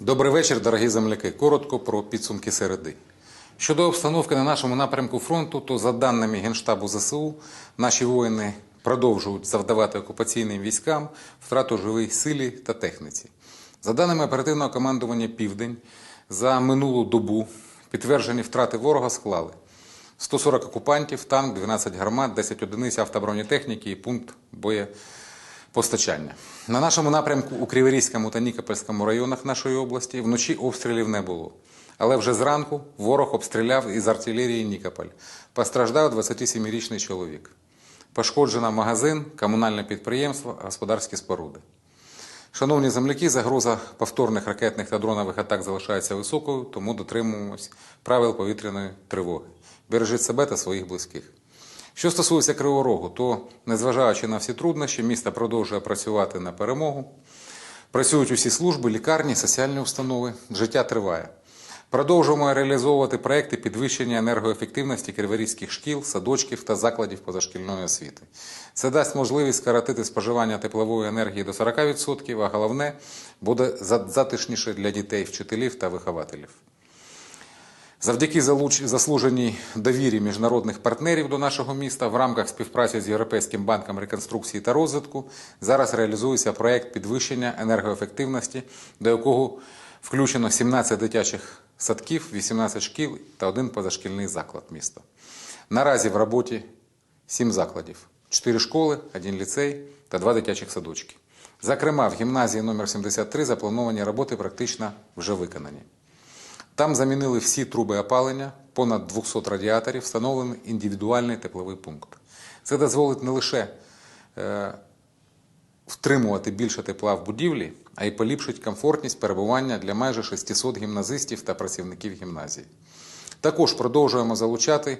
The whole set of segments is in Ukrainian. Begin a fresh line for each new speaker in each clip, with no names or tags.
Добрий вечір, дорогі земляки. Коротко про підсумки середи. Щодо обстановки на нашому напрямку фронту, то за даними Генштабу ЗСУ, наші воїни продовжують завдавати окупаційним військам втрату живій силі та техніці. За даними оперативного командування Південь, за минулу добу підтверджені втрати ворога склали 140 окупантів, танк, 12 гармат, 10 одиниць автобронетехніки і пункт боєпостачання. На нашому напрямку у Криворізькому та Нікопольському районах нашої області вночі обстрілів не було. Але вже зранку ворог обстріляв із артилерії Нікополь. Постраждав 27-річний чоловік. Пошкоджено магазин, комунальне підприємство, господарські споруди. Шановні земляки, загроза повторних ракетних та дронових атак залишається високою, тому дотримуємось правил повітряної тривоги. Бережіть себе та своїх близьких. Що стосується Кривого Рогу, то незважаючи на всі труднощі, місто продовжує працювати на перемогу. Працюють усі служби, лікарні, соціальні установи. Життя триває. Продовжуємо реалізовувати проекти підвищення енергоефективності криворізьких шкіл, садочків та закладів позашкільної освіти. Це дасть можливість скоротити споживання теплової енергії до 40%, а головне буде затишніше для дітей, вчителів та вихователів. Завдяки заслуженій довірі міжнародних партнерів до нашого міста в рамках співпраці з Європейським банком реконструкції та розвитку зараз реалізується проект підвищення енергоефективності, до якого включено 17 дитячих садків, 18 шкіл та один позашкільний заклад міста. Наразі в роботі 7 закладів: 4 школи, 1 ліцей та 2 дитячих садочки. Зокрема, в гімназії номер 73 заплановані роботи практично вже виконані. Там замінили всі труби опалення, понад 200 радіаторів, встановлений індивідуальний тепловий пункт. Це дозволить не лише е, втримувати більше тепла в будівлі, а й поліпшить комфортність перебування для майже 600 гімназистів та працівників гімназії. Також продовжуємо залучати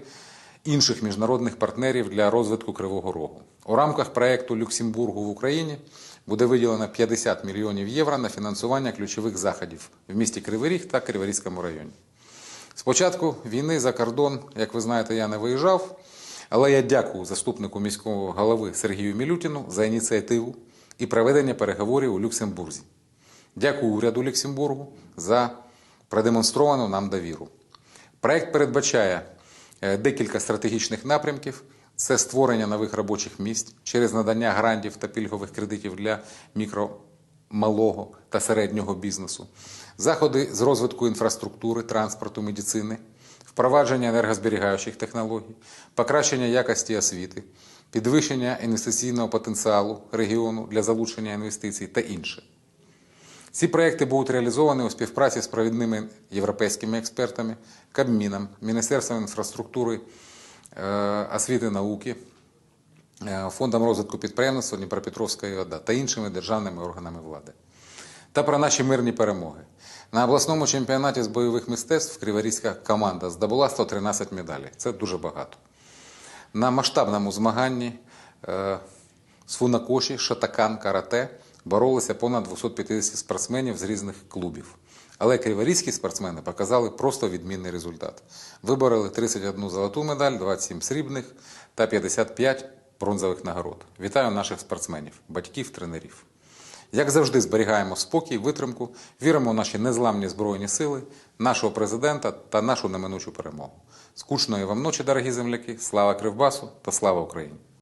інших міжнародних партнерів для розвитку Кривого Рогу. У рамках проекту Люксембургу в Україні буде виділено 50 мільйонів євро на фінансування ключових заходів в місті Кривий Ріг та Криворізькому районі. Спочатку війни за кордон, як ви знаєте, я не виїжджав, але я дякую заступнику міського голови Сергію Мілютіну за ініціативу і проведення переговорів у Люксембурзі. Дякую уряду Люксембургу за продемонстровану нам довіру. Проект передбачає е, декілька стратегічних напрямків. Це створення нових робочих місць через надання грантів та пільгових кредитів для мікро, малого та середнього бізнесу, заходи з розвитку інфраструктури, транспорту, медицини, впровадження енергозберігаючих технологій, покращення якості освіти, підвищення інвестиційного потенціалу регіону для залучення інвестицій та інше. Ці проекти будуть реалізовані у співпраці з провідними європейськими експертами, Кабміном, Міністерством інфраструктури, освіти і науки, е, Фондом розвитку підприємництва Дніпропетровської ОДА та іншими державними органами влади. Та про наші мирні перемоги. На обласному чемпіонаті з бойових мистецтв Криворізька команда здобула 113 медалей. Це дуже багато. На масштабному змаганні е, з фунакоші, шатакан, карате боролися понад 250 спортсменів з різних клубів. Але криворізькі спортсмени показали просто відмінний результат. Вибороли 31 золоту медаль, 27 срібних та 55 бронзових нагород. Вітаю наших спортсменів, батьків, тренерів. Як завжди, зберігаємо спокій, витримку, віримо в наші незламні збройні сили, нашого президента та нашу неминучу перемогу. Скучної вам ночі, дорогі земляки! Слава Кривбасу та слава Україні!